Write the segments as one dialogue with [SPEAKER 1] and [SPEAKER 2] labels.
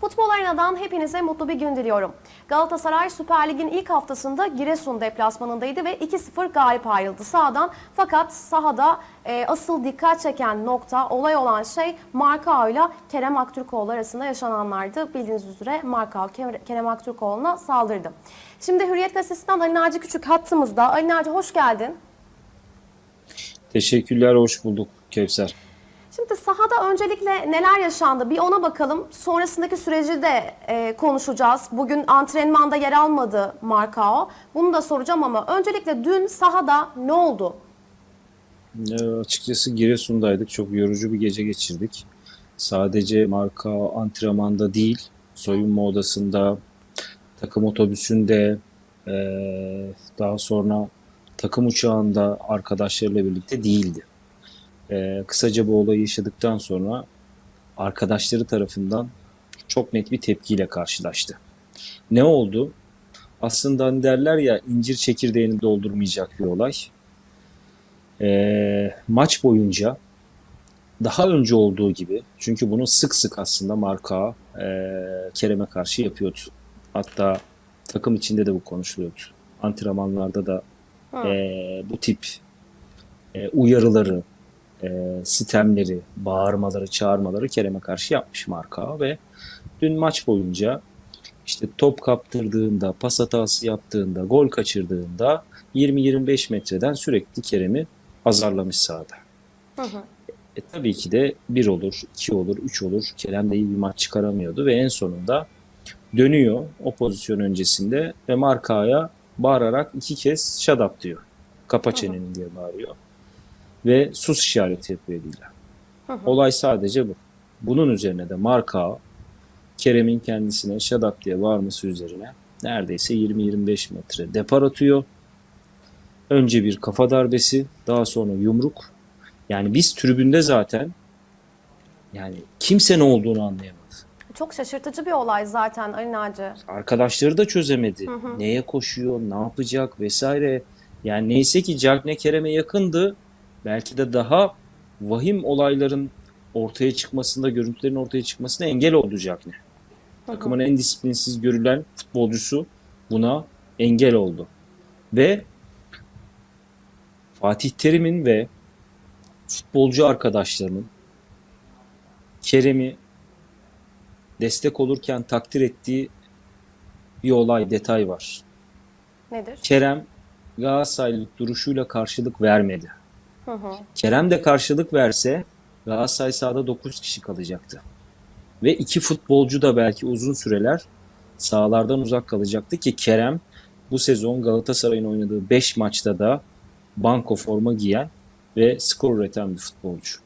[SPEAKER 1] Futbol Arena'dan hepinize mutlu bir gün diliyorum. Galatasaray Süper Lig'in ilk haftasında Giresun deplasmanındaydı ve 2-0 galip ayrıldı sahadan. Fakat sahada e, asıl dikkat çeken nokta, olay olan şey Markao ile Kerem Aktürkoğlu arasında yaşananlardı. Bildiğiniz üzere Markao Ke- Kerem Aktürkoğlu'na saldırdı. Şimdi Hürriyet Gazetesi'nden Ali Naci Küçük hattımızda. Ali Naci hoş geldin.
[SPEAKER 2] Teşekkürler, hoş bulduk Kevser.
[SPEAKER 1] Şimdi sahada öncelikle neler yaşandı bir ona bakalım. Sonrasındaki süreci de e, konuşacağız. Bugün antrenmanda yer almadı Markao. Bunu da soracağım ama öncelikle dün sahada ne oldu?
[SPEAKER 2] Ee, açıkçası Giresun'daydık. Çok yorucu bir gece geçirdik. Sadece marka antrenmanda değil, soyunma odasında, takım otobüsünde, eee, daha sonra takım uçağında arkadaşlarıyla birlikte değildi. Eee, kısaca bu olayı yaşadıktan sonra arkadaşları tarafından çok net bir tepkiyle karşılaştı. Ne oldu? Aslında hani derler ya incir çekirdeğini doldurmayacak bir olay. Ee, maç boyunca daha önce olduğu gibi çünkü bunu sık sık aslında marka e, Kerem'e karşı yapıyordu. Hatta takım içinde de bu konuşuluyordu. Antrenmanlarda da e, bu tip e, uyarıları, e, sitemleri, bağırmaları, çağırmaları Kerem'e karşı yapmış marka ve dün maç boyunca işte top kaptırdığında, pas hatası yaptığında, gol kaçırdığında 20-25 metreden sürekli Kerem'i azarlamış sahada.
[SPEAKER 1] Hı hı.
[SPEAKER 2] E tabii ki de 1 olur, 2 olur, 3 olur. Kerem de iyi bir maç çıkaramıyordu ve en sonunda dönüyor o pozisyon öncesinde ve markaya bağırarak iki kez shut up diyor. Kapa çeneni diye bağırıyor. Ve sus işareti yapıyor.
[SPEAKER 1] Hı hı.
[SPEAKER 2] Olay sadece bu. Bunun üzerine de marka Kerem'in kendisine up diye bağırması üzerine neredeyse 20-25 metre depar atıyor. Önce bir kafa darbesi, daha sonra yumruk. Yani biz tribünde zaten yani kimse ne olduğunu anlayamadı.
[SPEAKER 1] Çok şaşırtıcı bir olay zaten Ali Naci.
[SPEAKER 2] Arkadaşları da çözemedi.
[SPEAKER 1] Hı hı.
[SPEAKER 2] Neye koşuyor, ne yapacak vesaire. Yani neyse ki Cagne Kerem'e yakındı. Belki de daha vahim olayların ortaya çıkmasında, görüntülerin ortaya çıkmasına engel.
[SPEAKER 1] Hı hı.
[SPEAKER 2] Takımın en disiplinsiz görülen futbolcusu buna engel oldu. Ve Fatih Terim'in ve futbolcu arkadaşlarının Kerem'i destek olurken takdir ettiği bir olay, detay var.
[SPEAKER 1] Nedir?
[SPEAKER 2] Kerem Galatasaraylık duruşuyla karşılık vermedi.
[SPEAKER 1] Hı hı.
[SPEAKER 2] Kerem de karşılık verse Galatasaray sahada 9 kişi kalacaktı. Ve iki futbolcu da belki uzun süreler sahalardan uzak kalacaktı ki Kerem bu sezon Galatasaray'ın oynadığı 5 maçta da banko forma giyen ve skor üreten bir futbolcu.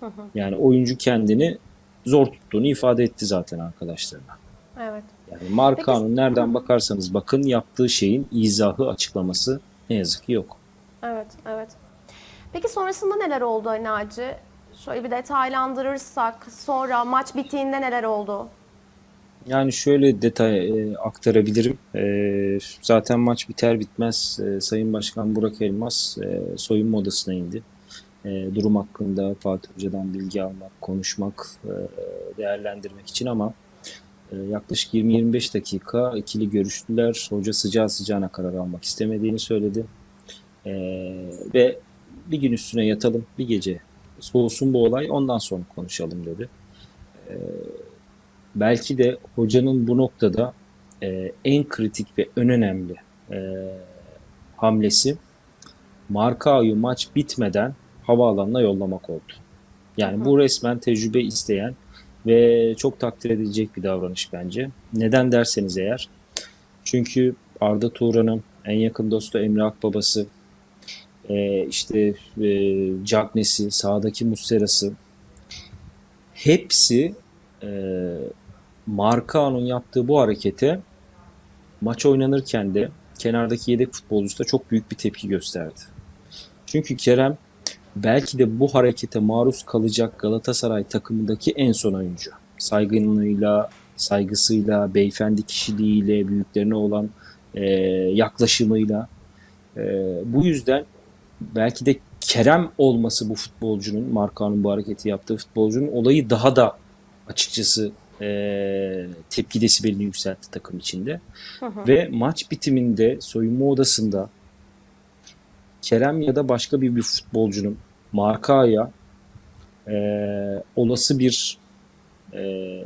[SPEAKER 1] Hı hı.
[SPEAKER 2] Yani oyuncu kendini zor tuttuğunu ifade etti zaten arkadaşlarına.
[SPEAKER 1] Evet.
[SPEAKER 2] Yani Markan'ın nereden bakarsanız bakın yaptığı şeyin izahı, açıklaması ne yazık ki yok.
[SPEAKER 1] Evet, evet. Peki sonrasında neler oldu Naci? Şöyle bir detaylandırırsak sonra maç bittiğinde neler oldu?
[SPEAKER 2] Yani şöyle detay e, aktarabilirim. E, zaten maç biter bitmez e, Sayın Başkan Burak Elmas e, soyunma odasına indi. E, durum hakkında Fatih Hoca'dan bilgi almak, konuşmak, e, değerlendirmek için ama e, yaklaşık 20-25 dakika ikili görüştüler. Hoca sıcağı sıcağına karar almak istemediğini söyledi. E, ve bir gün üstüne yatalım, bir gece soğusun bu olay ondan sonra konuşalım dedi. belki de hocanın bu noktada e, en kritik ve en önemli e, hamlesi Markao'yu maç bitmeden havaalanına yollamak oldu. Yani bu resmen tecrübe isteyen ve çok takdir edilecek bir davranış bence. Neden derseniz eğer. Çünkü Arda Turan'ın en yakın dostu Emre Akbabası, e, işte e, Cagney'si, sahadaki Muslera'sı hepsi e, Markao'nun yaptığı bu harekete maç oynanırken de kenardaki yedek futbolcusu da çok büyük bir tepki gösterdi. Çünkü Kerem belki de bu harekete maruz kalacak Galatasaray takımındaki en son oyuncu. Saygınlığıyla, saygısıyla, beyefendi kişiliğiyle, büyüklerine olan e, yaklaşımıyla. E, bu yüzden belki de Kerem olması bu futbolcunun, Markan'ın bu hareketi yaptığı futbolcunun olayı daha da açıkçası e, tepki desibelini yükseltti takım içinde. Ve maç bitiminde soyunma odasında Kerem ya da başka bir, bir futbolcunun Marka'ya e, olası bir e,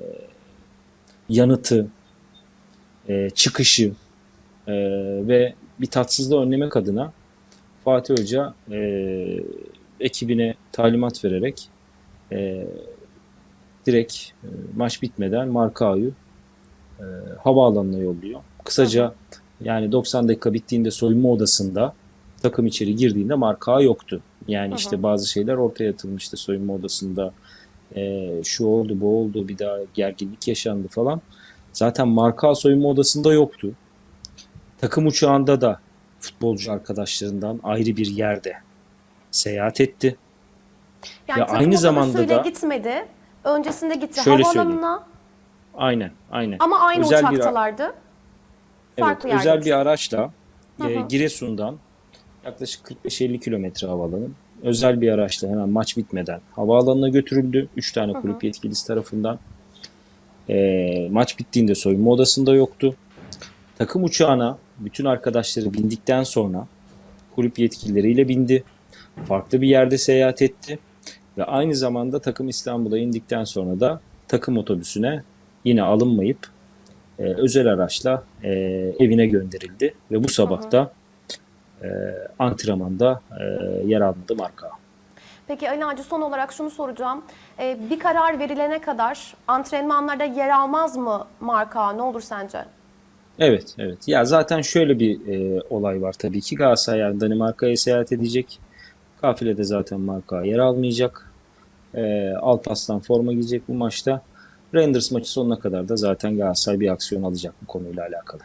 [SPEAKER 2] yanıtı, e, çıkışı e, ve bir tatsızlığı önlemek adına Fatih Hoca e, ekibine talimat vererek e, direkt e, maç bitmeden Markao'yu e, havaalanına yolluyor. Kısaca yani 90 dakika bittiğinde soyunma odasında takım içeri girdiğinde Marka yoktu. Yani işte bazı şeyler ortaya atılmıştı soyunma odasında. E, şu oldu bu oldu bir daha gerginlik yaşandı falan. Zaten Marka soyunma odasında yoktu. Takım uçağında da futbolcu arkadaşlarından ayrı bir yerde seyahat etti.
[SPEAKER 1] Yani
[SPEAKER 2] Ya aynı zamanda da-
[SPEAKER 1] gitmedi. Öncesinde gitti
[SPEAKER 2] Şöyle
[SPEAKER 1] havaalanına
[SPEAKER 2] Aynen, aynen.
[SPEAKER 1] ama aynı
[SPEAKER 2] Özel bir-
[SPEAKER 1] uçaktalardı.
[SPEAKER 2] Evet,
[SPEAKER 1] Farklı
[SPEAKER 2] özel
[SPEAKER 1] yerler.
[SPEAKER 2] bir araçla e. Giresun'dan yaklaşık 45-50 kilometre havaalanı. Özel bir araçla hemen maç bitmeden havaalanına götürüldü. 3 tane kulüp yetkilisi tarafından. E, maç bittiğinde soyunma odasında yoktu. Takım uçağına bütün arkadaşları bindikten sonra kulüp yetkilileriyle bindi. Farklı bir yerde seyahat etti. Ve aynı zamanda takım İstanbul'a indikten sonra da takım otobüsüne yine alınmayıp e, özel araçla e, evine gönderildi ve bu sabah da e, antrenmanda e, yer almadı marka.
[SPEAKER 1] Peki Ali Naci son olarak şunu soracağım. Ee, bir karar verilene kadar antrenmanlarda yer almaz mı marka? Ne olur sence?
[SPEAKER 2] Evet, evet. Ya zaten şöyle bir e, olay var tabii ki. Galatasaray yani Danimarka'ya seyahat edecek. Kafilede zaten marka yer almayacak. E, Alpaslan forma giyecek bu maçta. Rangers maçı sonuna kadar da zaten Galatasaray bir aksiyon alacak bu konuyla alakalı.